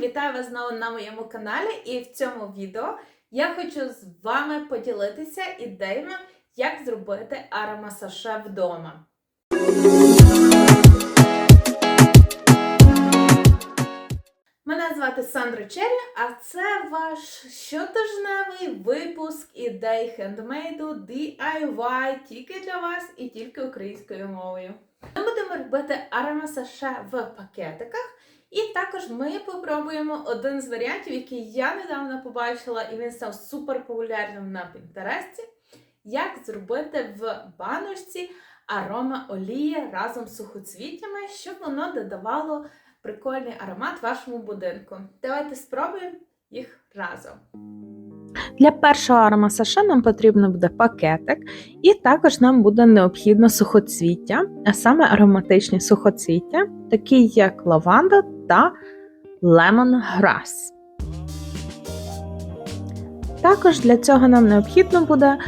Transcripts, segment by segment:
вітаю вас знову на моєму каналі. І в цьому відео я хочу з вами поділитися ідеями, як зробити аромасаше вдома. Мене звати Сандра Черрі, а це ваш щотижневий випуск ідей хендмейду DIY тільки для вас і тільки українською мовою. Ми будемо робити аромасаше в пакетиках. І також ми попробуємо один з варіантів, який я недавно побачила, і він став супер популярним на Пінтересті. Як зробити в баночці арома олії разом з сухоцвітями, щоб воно додавало прикольний аромат вашому будинку. Давайте спробуємо їх разом. Для першого аромасаша нам потрібно буде пакетик, і також нам буде необхідно сухоцвіття, а саме ароматичні сухоцвіття, такі як лаванда та лемонграс. Також для цього нам необхідно буде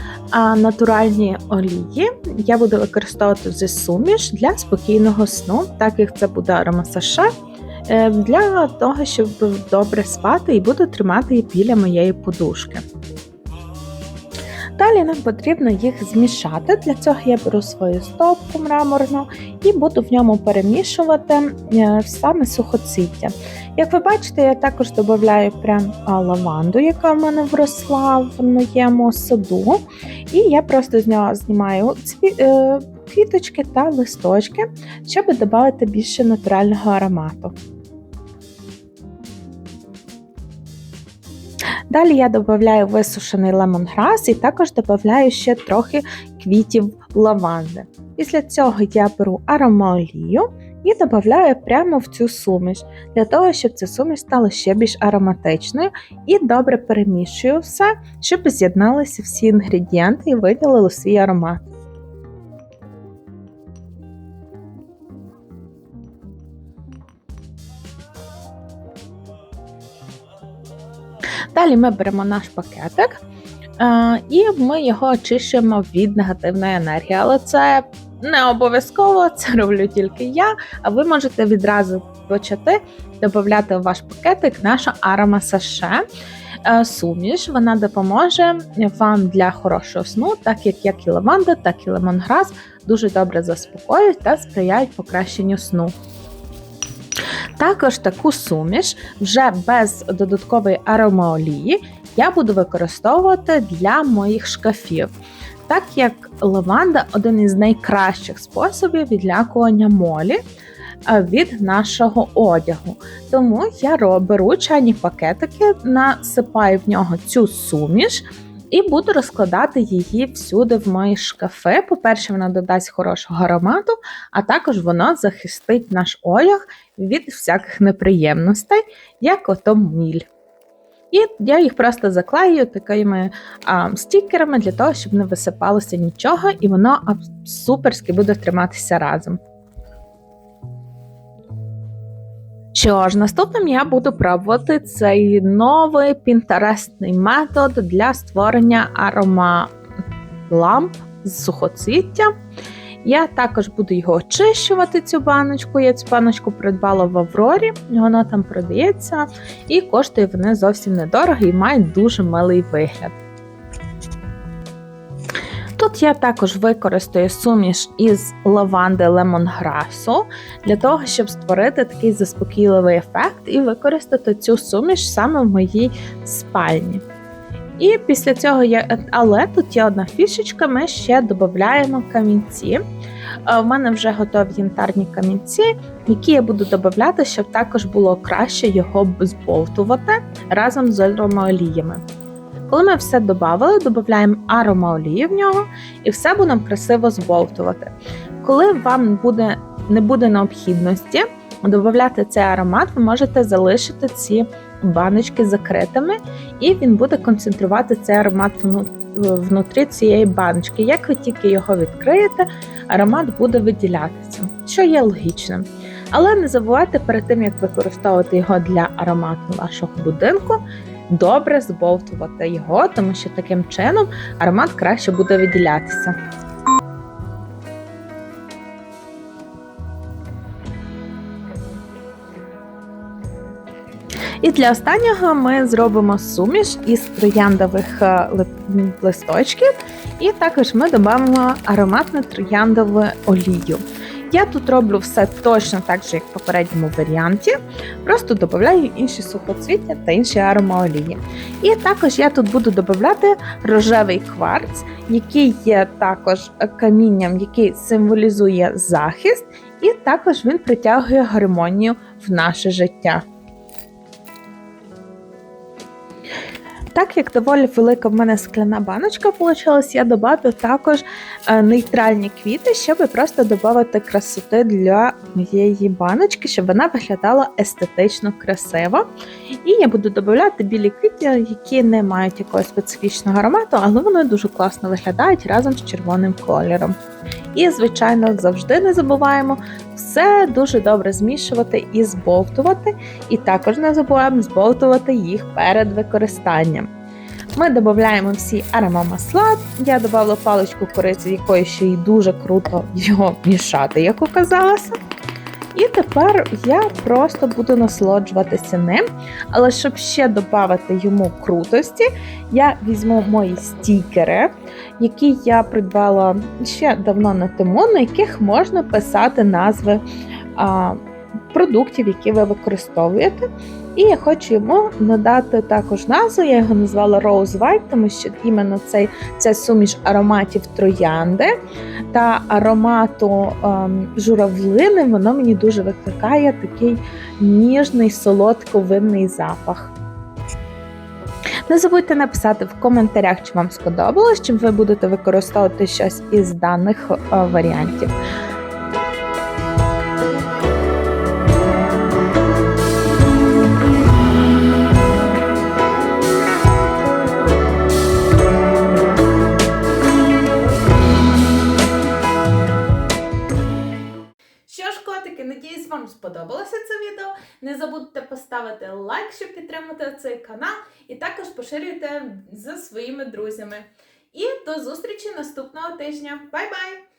натуральні олії. Я буду використовувати вже суміш для спокійного сну, так як це буде аромасаше, для того, щоб добре спати і буду тримати її біля моєї подушки. Далі нам потрібно їх змішати. Для цього я беру свою стопку мраморну і буду в ньому перемішувати е, саме сухоцвіття. Як ви бачите, я також додаю прям лаванду, яка в мене вросла в моєму саду. І я просто з нього знімаю цві... Е, квіточки та листочки, щоб додати більше натурального аромату. Далі я додаю висушений лемонграс і також додаю ще трохи квітів лаванди. Після цього я беру аромаолію і додаю прямо в цю суміш, для того, щоб ця суміш стала ще більш ароматичною і добре перемішую все, щоб з'єдналися всі інгредієнти і виділили свій аромат. Далі ми беремо наш пакетик і ми його очищуємо від негативної енергії. Але це не обов'язково, це роблю тільки я, а ви можете відразу почати додати у ваш пакетик нашу аромасаше. Суміш, вона допоможе вам для хорошого сну, так як як і лаванда, так і лемонграс дуже добре заспокоюють та сприяють покращенню сну. Також таку суміш вже без додаткової аромаолії я буду використовувати для моїх шкафів, так як лаванда один із найкращих способів відлякування молі від нашого одягу. Тому я беру чайні пакетики, насипаю в нього цю суміш. І буду розкладати її всюди в мої шкафи. По-перше, вона додасть хорошого аромату, а також вона захистить наш одяг від всяких неприємностей, як ото міль. І я їх просто заклею такими а, стікерами для того, щоб не висипалося нічого, і воно суперськи буде триматися разом. Що ж, наступним я буду пробувати цей новий пінтерестний метод для створення аромаламп з сухоцвіття. Я також буду його очищувати, цю баночку. Я цю баночку придбала в Аврорі, вона там продається, і коштує вони зовсім недорого і має дуже милий вигляд. Тут я також використаю суміш із лаванди лемонграсу для того, щоб створити такий заспокійливий ефект і використати цю суміш саме в моїй спальні. І після цього я, але тут є одна фішечка, ми ще додаємо камінці. У мене вже готові янтарні камінці, які я буду додати, щоб також було краще його збовтувати разом з аромаоліями. Коли ми все додали, додаємо аромаолію в нього і все будемо красиво збовтувати. Коли вам буде, не буде необхідності додати цей аромат, ви можете залишити ці баночки закритими, і він буде концентрувати цей аромат внутрі цієї баночки. Як ви тільки його відкриєте, аромат буде виділятися, що є логічним. Але не забувайте перед тим, як використовувати його для аромату вашого будинку, добре збовтувати його, тому що таким чином аромат краще буде виділятися. І для останнього ми зробимо суміш із трояндових е, листочків, і також ми додамо ароматну трояндову олію. Я тут роблю все точно так же, як в попередньому варіанті, просто додаю інші сухоцвіття та інші аромаолії. І також я тут буду додати рожевий кварц, який є також камінням, який символізує захист, і також він притягує гармонію в наше життя. Так як доволі велика в мене скляна баночка вийшла, я додав також е, нейтральні квіти, щоб просто додати красоти для моєї баночки, щоб вона виглядала естетично красиво. І я буду додати білі квіти, які не мають якогось специфічного аромату, але вони дуже класно виглядають разом з червоним кольором. І, звичайно, завжди не забуваємо все дуже добре змішувати і збовтувати, і також не забуваємо збовтувати їх перед використанням. Ми додаємо всі аромамасла. Я додала паличку кориці, якої ще й дуже круто його мішати, як оказалося. І тепер я просто буду насолоджуватися ним. Але щоб ще додати йому крутості, я візьму мої стікери, які я придбала ще давно на тему, на яких можна писати назви а, продуктів, які ви використовуєте. І я хочу йому надати також назву. Я його назвала Rose White, тому що іменно цей, це суміш ароматів троянди та аромату ем, журавлини, воно мені дуже викликає такий ніжний солодковинний запах. Не забудьте написати в коментарях, чи вам сподобалось, чи ви будете використовувати щось із даних е, варіантів. Вам сподобалося це відео. Не забудьте поставити лайк, щоб підтримати цей канал, і також поширюйте за своїми друзями. І до зустрічі наступного тижня. Бай-бай!